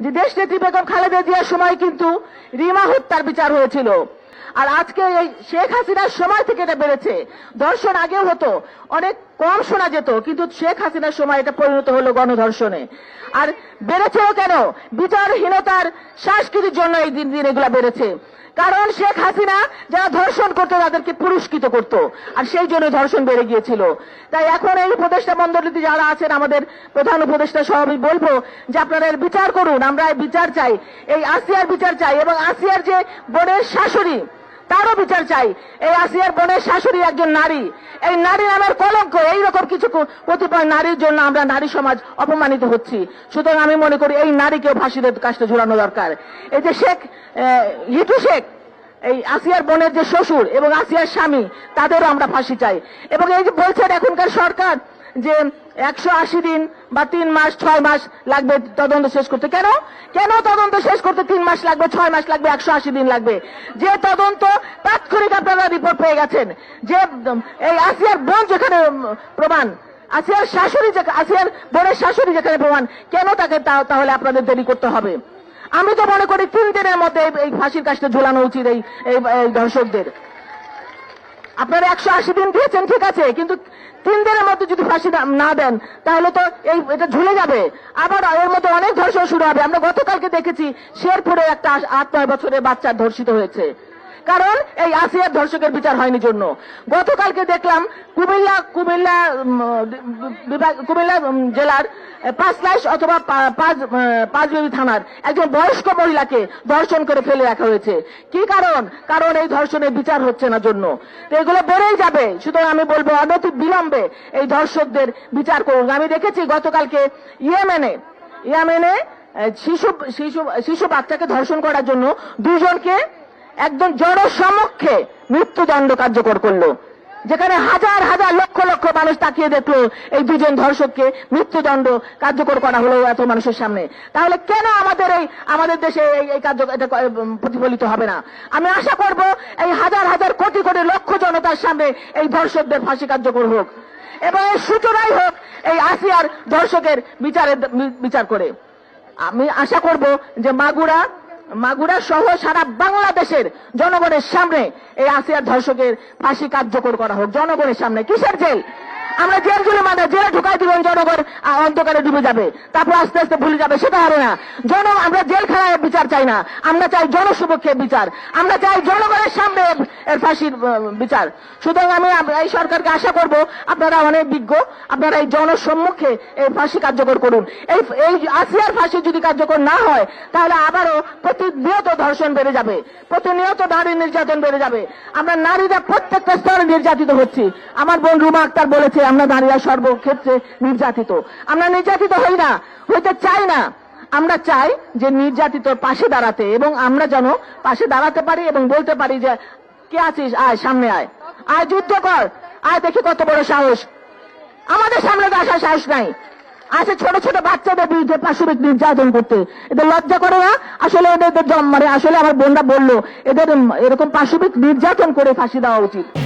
যে দেশ নেত্রী বেগম খালেদা জিয়ার সময় কিন্তু রিমা হত্যার বিচার হয়েছিল। আর আজকে এই শেখ হাসিনার সময় থেকে এটা বেড়েছে। ধর্ষণ আগেও হতো, অনেক কম শোনা যেত, কিন্তু শেখ হাসিনার সময় এটা পরিণত হলো গণধর্ষণে। আর বেড়েছেও কেন? বিচারহীনতার সংস্কৃতির জন্য এই দিন দিন এগুলা বেড়েছে। কারণ শেখ হাসিনা যারা ধর্ষণ করতো, তাদেরকে পুরস্কৃত করত। আর সেই জন্য ধর্ষণ বেড়ে গিয়েছিল। তাই এখন এই উপদেষ্টা মন্ডলীতে যারা আছেন, আমাদের প্রধান উপদেষ্টা সহ আমি বলব যে আপনারা বিচার করুন। আমরা বিচার চাই। এই আসিয়ার বিচার চাই এবং আসিয়ার যে বোনের শাশুড়ি তারও বিচার চাই। এই আসিয়ার বোনের শাশুড়ি একজন নারী। এই নারী নামের কলঙ্ক এইরকম কিছু কতিপয় নারীর জন্য আমরা নারী সমাজ অপমানিত হচ্ছি। সুতরাং আমি মনে করি এই নারীকেও ফাঁসিদের কাজটা ঝুলানো দরকার। এই যে শেখ আহ, লিটু শেখ এই আসিয়ার বোনের যে শ্বশুর এবং আসিয়ার স্বামী তাদেরও আমরা ফাঁসি চাই। এবং এই যে বলছেন এখনকার সরকার যে একশো আশি দিন বা তিন মাস, ছয় মাস লাগবে তদন্ত শেষ করতে। কেন? কেন তদন্ত শেষ করতে তিন মাস লাগবে, ছয় মাস লাগবে, একশো আশি দিন লাগবে? যে তদন্ত তাৎক্ষণিক আপনারা রিপোর্ট পেয়ে গেছেন। যে, এই আসিয়ার বোন যেখানে, প্রমাণ, আসিয়ার শাশুড়ি আসিয়ার বোনের শাশুড়ি যেখানে প্রমাণ, কেন তাকে তাহলে আপনাদের দেরি করতে হবে? আমি তো মনে করি তিন দিনের মধ্যে এই- ফাঁসির কাজটা ঝুলানো উচিত এই দর্শকদের আপনারা একশো আশি দিন দিয়েছেন, ঠিক আছে, কিন্তু তিন দিনের মধ্যে যদি ফাঁসি না- দেন, তাহলে তো এই এটা ঝুলে যাবে। আবার এর মধ্যে অনেক ধর্ষণ শুরু হবে। আমরা গতকালকে দেখেছি শেরপুরে একটা আট, নয় বছরের বাচ্চা ধর্ষিত হয়েছে। কারণ এই আসিয়ার ধর্ষকের বিচার হয়নি জন্য। গতকালকে দেখলাম কুমিল্লা কুমিল্লা বিভাগ, কুমিল্লা জেলার পাঁচলাইশ অথবা পা- পাঁচ পাঁচবিবি থানার একজন বয়স্ক মহিলাকে ধর্ষণ করে ফেলে রাখা হয়েছে। কি কারণ? কারণ এই ধর্ষণের বিচার হচ্ছে না জন্য। তো এগুলো বেড়েই যাবে। সুতরাং আমি বলব অনতি বিলম্বে এই ধর্ষকদের বিচার করুন। আমি দেখেছি গতকালকে ইয়েমেনে ইয়েমেনে শিশু শিশু শিশু বাচ্চাকে ধর্ষণ করার জন্য দুজনকে একদম জনসমক্ষে মৃত্যুদণ্ড কার্যকর করল। যেখানে হাজার হাজার লক্ষ লক্ষ মানুষ তাকিয়ে দেখল এই দুজন ধর্ষককে মৃত্যুদণ্ড কার্যকর করা হলো এত মানুষের সামনে। তাহলে কেন আমাদের এই, আমাদের দেশে এই এই কার্য, এটা প্রতিফলিত হবে না? আমি আশা করব এই হাজার হাজার কোটি কোটি লক্ষ জনতার সামনে এই ধর্ষকদের ফাঁসি কার্যকর হোক। এবং এর সূচনাই হোক এই আসিয়ার ধর্ষকের বিচারের, বিচার করে। আমি আশা করব যে মাগুরা মাগুরা সহ সারা বাংলাদেশের জনগণের সামনে এই আসিয়ার ধর্ষকের ফাঁসি কার্যকর করা হোক। জনগণের সামনে। কিসের জেল? আমরা জেল জেলগুলো মানে জেলে ঢুকাই দিবেন জনগণ অন্ধকারে ডুবে যাবে। তারপর আস্তে আস্তে ভুলে যাবে, সেটা হবে না। জন, আমরা জেল জেলখানায় বিচার চাই না। আমরা চাই জনসুপক্ষে বিচার। আমরা চাই জনগণের সামনে এর ফাঁসির বিচার। সুতরাং আমি, এই সরকারকে আশা করব, আপনারা অনেক বিজ্ঞ, আপনারা এই জনসম্মুখে এই ফাঁসি কার্যকর করুন। এই এই আসিয়ার ফাঁসি যদি কার্যকর না হয়, তাহলে আবারও প্রতিনিয়ত ধর্ষণ বেড়ে যাবে। প্রতিনিয়ত নারী নির্যাতন বেড়ে যাবে। আমরা নারীরা প্রত্যেকটা স্তরে নির্যাতিত হচ্ছি। আমার বোন রুমা আক্তার বলেছে আমরা নারীরা সর্বক্ষেত্রে নির্যাতিত। আমরা নির্যাতিত হই না, হইতে চাই না। আমরা চাই যে নির্যাতিতর পাশে দাঁড়াতে এবং আমরা যেন পাশে দাঁড়াতে পারি এবং বলতে পারি যে, কে আছিস? আয়, সামনে আয়। আয়, যুদ্ধ কর। আয়, দেখি কত বড় সাহস। আমাদের সামনে আসার সাহস নাই। আছে ছোট ছোট বাচ্চাদের বিরুদ্ধে পাশবিক নির্যাতন করতে। এদের লজ্জা করে না? আসলে এদের এদের জম- মানে আসলে আমার বোনরা বলল, এদের এরকম পাশবিক নির্যাতন করে ফাঁসি দেওয়া উচিত।